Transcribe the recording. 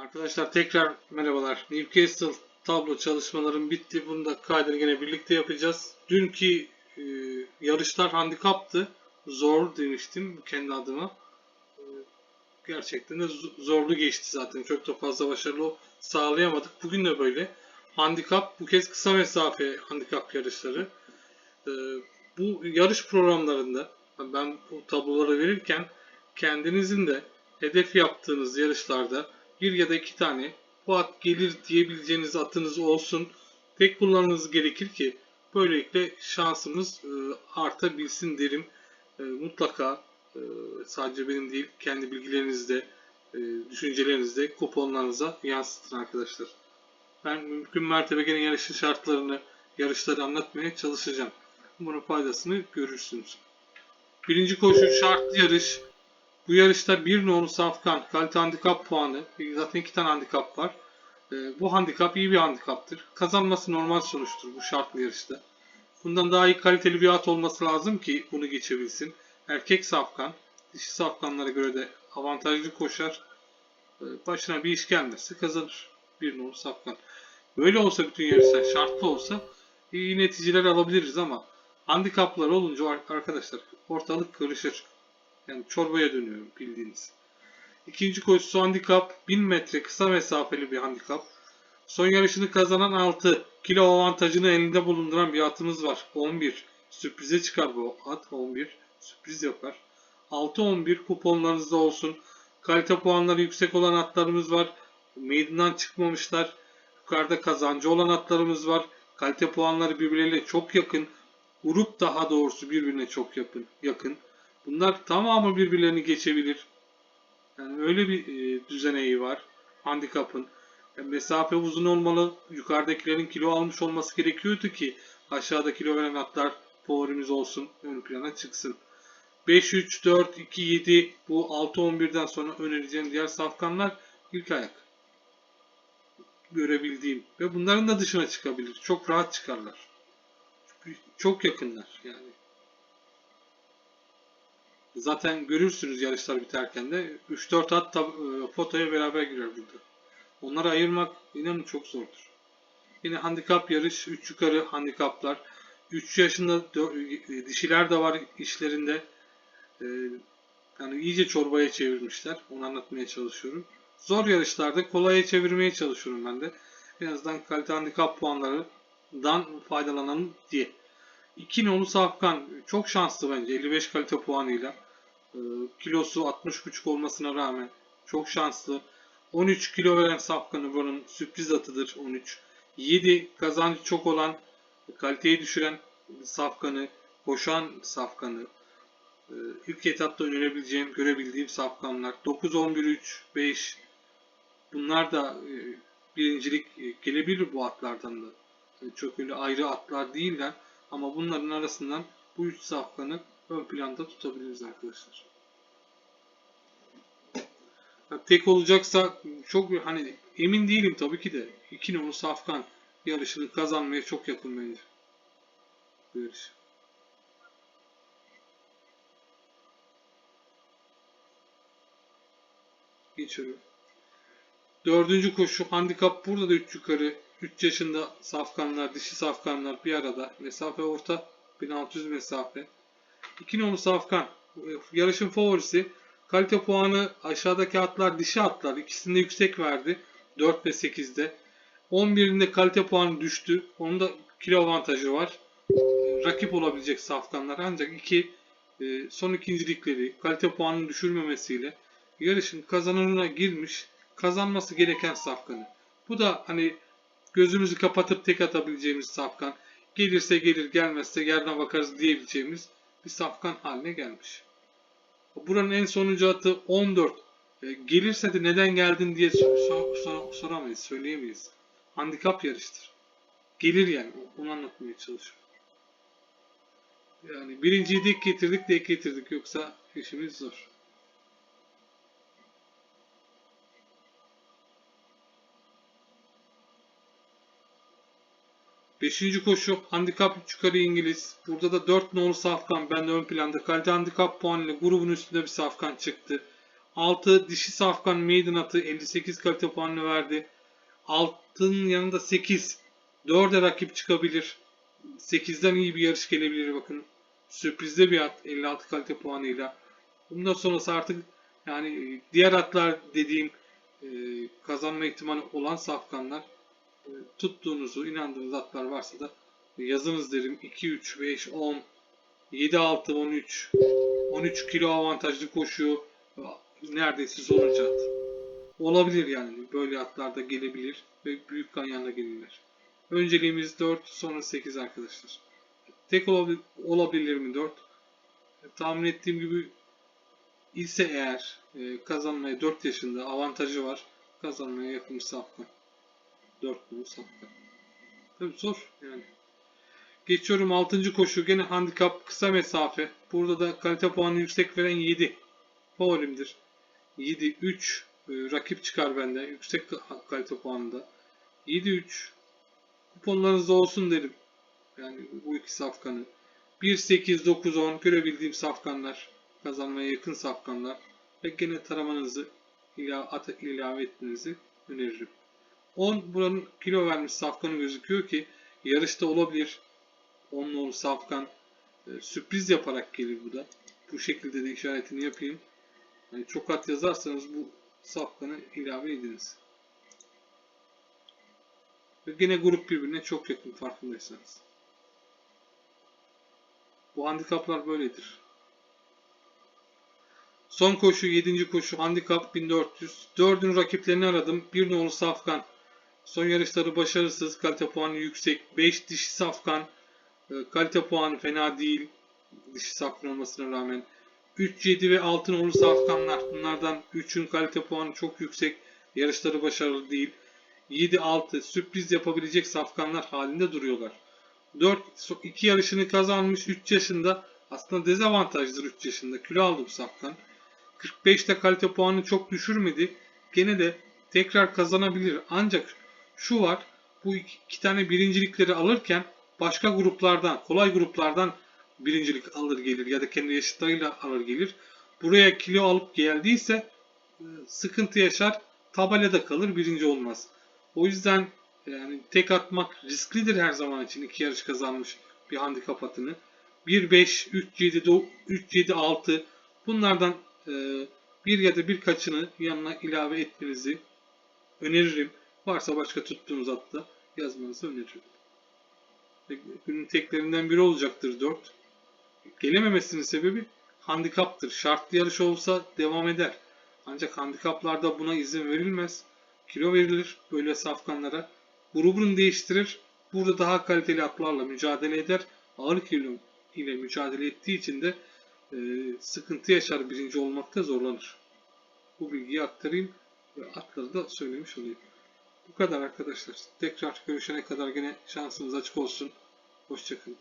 Arkadaşlar tekrar merhabalar. Newcastle tablo çalışmalarım bitti. Bunu da kaydını yine birlikte yapacağız. Dünkü e, yarışlar handikaptı. Zor demiştim kendi adıma. E, gerçekten de zorlu geçti zaten. Çok da fazla başarılı sağlayamadık. Bugün de böyle. Handikap bu kez kısa mesafe handikap yarışları. E, bu yarış programlarında ben bu tabloları verirken kendinizin de hedef yaptığınız yarışlarda bir ya da iki tane bu at gelir diyebileceğiniz atınız olsun. Tek kullanmanız gerekir ki böylelikle şansımız e, artabilsin derim. E, mutlaka e, sadece benim değil kendi bilgilerinizde, düşüncelerinizde kuponlarınıza yansıtın arkadaşlar. Ben mümkün mertebe gene yarışın şartlarını, yarışları anlatmaya çalışacağım. Bunun faydasını görürsünüz. Birinci koşu şartlı yarış. Bu yarışta bir nolu safkan kalite handikap puanı. Zaten iki tane handikap var. Ee, bu handikap iyi bir handikaptır. Kazanması normal sonuçtur bu şartlı yarışta. Bundan daha iyi kaliteli bir at olması lazım ki bunu geçebilsin. Erkek safkan, dişi safkanlara göre de avantajlı koşar. Ee, başına bir iş gelmezse kazanır. Bir nolu safkan. Böyle olsa bütün yarışlar şartlı olsa iyi neticeler alabiliriz ama handikaplar olunca arkadaşlar ortalık karışır. Yani çorbaya dönüyor bildiğiniz. İkinci koşusu handikap 1000 metre kısa mesafeli bir handikap. Son yarışını kazanan 6 kilo avantajını elinde bulunduran bir atımız var. 11. Sürprize çıkar bu at 11. Sürpriz yapar. 6-11 kuponlarınızda olsun. Kalite puanları yüksek olan atlarımız var. Meydandan çıkmamışlar. Yukarıda kazancı olan atlarımız var. Kalite puanları birbirleriyle çok yakın. Grup daha doğrusu birbirine çok yakın. yakın. Bunlar tamamı birbirlerini geçebilir. Yani öyle bir e, düzeneği var. Handikapın. Yani mesafe uzun olmalı. Yukarıdakilerin kilo almış olması gerekiyordu ki aşağıda kilo veren atlar favorimiz olsun. Ön plana çıksın. 5, 3, 4, 2, 7 bu 6, 11'den sonra önereceğim diğer safkanlar ilk ayak. Görebildiğim. Ve bunların da dışına çıkabilir. Çok rahat çıkarlar. Çünkü çok yakınlar yani. Zaten görürsünüz yarışlar biterken de 3-4 at da, e, fotoya beraber girer burada. Onları ayırmak inanın çok zordur. Yine handikap yarış, 3 yukarı handikaplar. 3 yaşında e, dişiler de var işlerinde. E, yani iyice çorbaya çevirmişler. Onu anlatmaya çalışıyorum. Zor yarışlarda kolaya çevirmeye çalışıyorum ben de. En azından kalite handikap puanlarından faydalanalım diye. 2 nolu Safkan çok şanslı bence 55 kalite puanıyla. Ee, kilosu 60,5 olmasına rağmen çok şanslı. 13 kilo veren Safkan'ı bunun sürpriz atıdır 13. 7 kazancı çok olan kaliteyi düşüren Safkan'ı, koşan Safkan'ı e, ilk etapta önerebileceğim, görebildiğim Safkanlar. 9, 11, 3, 5 bunlar da e, birincilik e, gelebilir bu atlardan da. Çok öyle ayrı atlar değiller. Ama bunların arasından bu üç safkanı ön planda tutabiliriz arkadaşlar. Tek olacaksa çok hani emin değilim tabii ki de. İki numaralı safkan yarışını kazanmaya çok yakın bence. Yarış. Geçiyorum. Dördüncü koşu handikap burada da 3 yukarı 3 yaşında safkanlar, dişi safkanlar bir arada. Mesafe orta 1600 mesafe. 2 numaralı safkan yarışın favorisi. Kalite puanı aşağıdaki atlar dişi atlar. İkisinde yüksek verdi. 4 ve 8'de. 11'inde kalite puanı düştü. Onun da kilo avantajı var. Rakip olabilecek safkanlar ancak iki e, son ikincilikleri kalite puanını düşürmemesiyle yarışın kazananına girmiş kazanması gereken safkanı. Bu da hani gözümüzü kapatıp tek atabileceğimiz safkan. Gelirse gelir gelmezse yerden bakarız diyebileceğimiz bir safkan haline gelmiş. Buranın en sonuncu atı 14. E, gelirse de neden geldin diye sor, sor, sor, soramayız, söyleyemeyiz. Handikap yarıştır. Gelir yani. Onu anlatmaya çalışıyorum. Yani birinciyi de getirdik de getirdik. Yoksa işimiz zor. Beşinci koşu handikap 3 yukarı İngiliz. Burada da 4 nolu safkan. Ben de ön planda kalite handikap puanıyla grubun üstünde bir safkan çıktı. 6 dişi safkan maiden atı 58 kalite puanını verdi. Altın yanında 8. 4'e rakip çıkabilir. 8'den iyi bir yarış gelebilir bakın. Sürprizde bir at 56 kalite puanıyla. Bundan sonrası artık yani diğer atlar dediğim e, kazanma ihtimali olan safkanlar tuttuğunuzu inandığınız atlar varsa da yazınız derim 2 3 5 10 7 6 13 13 kilo avantajlı koşuyor. Neredeyse sonuncu at. Olabilir yani. Böyle atlarda gelebilir ve büyük kanyanda gelirler. Önceliğimiz 4 sonra 8 arkadaşlar. Tek olabilir, mi 4? Tahmin ettiğim gibi ise eğer e, kazanmaya 4 yaşında avantajı var. Kazanmaya yakın bir safkan. 4 bunu safkan. Tabii zor yani. Geçiyorum 6. koşu. Gene handikap kısa mesafe. Burada da kalite puanı yüksek veren 7. Favorimdir. 7 3 e, rakip çıkar bende yüksek kalite puanında. 7 3 kuponlarınızda olsun derim. Yani bu iki safkanı. 1 8 9 10 görebildiğim safkanlar, kazanmaya yakın safkanlar ve gene taramanızı ilave, ilave etmenizi öneririm. 10 buranın kilo vermiş safkanı gözüküyor ki yarışta olabilir. 10 nolu safkan e, sürpriz yaparak gelir bu da. Bu şekilde de işaretini yapayım. Yani çok at yazarsanız bu safkanı ilave ediniz. Ve gene grup birbirine çok yakın farkındaysanız. Bu handikaplar böyledir. Son koşu 7. koşu handikap 1400. Dördün rakiplerini aradım. Bir nolu safkan. Son yarışları başarısız. Kalite puanı yüksek. 5 dişi safkan. E, Kalite puanı fena değil. Dişi safkan olmasına rağmen. 3, 7 ve 6 nolu safkanlar. Bunlardan 3'ün kalite puanı çok yüksek. Yarışları başarılı değil. 7, 6 sürpriz yapabilecek safkanlar halinde duruyorlar. 4, 2 yarışını kazanmış 3 yaşında. Aslında dezavantajdır 3 yaşında. Kilo aldı bu safkan. 45'te kalite puanı çok düşürmedi. Gene de tekrar kazanabilir. Ancak şu var. Bu iki, tane birincilikleri alırken başka gruplardan, kolay gruplardan birincilik alır gelir ya da kendi yaşıtlarıyla alır gelir. Buraya kilo alıp geldiyse e, sıkıntı yaşar. Tabelada kalır, birinci olmaz. O yüzden yani tek atmak risklidir her zaman için iki yarış kazanmış bir handikap atını. 1 5 3 7 3 7 6 bunlardan e, bir ya da birkaçını yanına ilave etmenizi öneririm. Varsa başka tuttuğunuz atta yazmanızı öneririm. Günün teklerinden biri olacaktır 4. Gelememesinin sebebi handikaptır. Şartlı yarış olsa devam eder. Ancak handikaplarda buna izin verilmez. Kilo verilir böyle safkanlara. Grubunu değiştirir. Burada daha kaliteli atlarla mücadele eder. Ağır kilo ile mücadele ettiği için de e, sıkıntı yaşar. Birinci olmakta zorlanır. Bu bilgiyi aktarayım ve atları da söylemiş olayım. Bu kadar arkadaşlar. Tekrar görüşene kadar gene şansınız açık olsun. Hoşçakalın.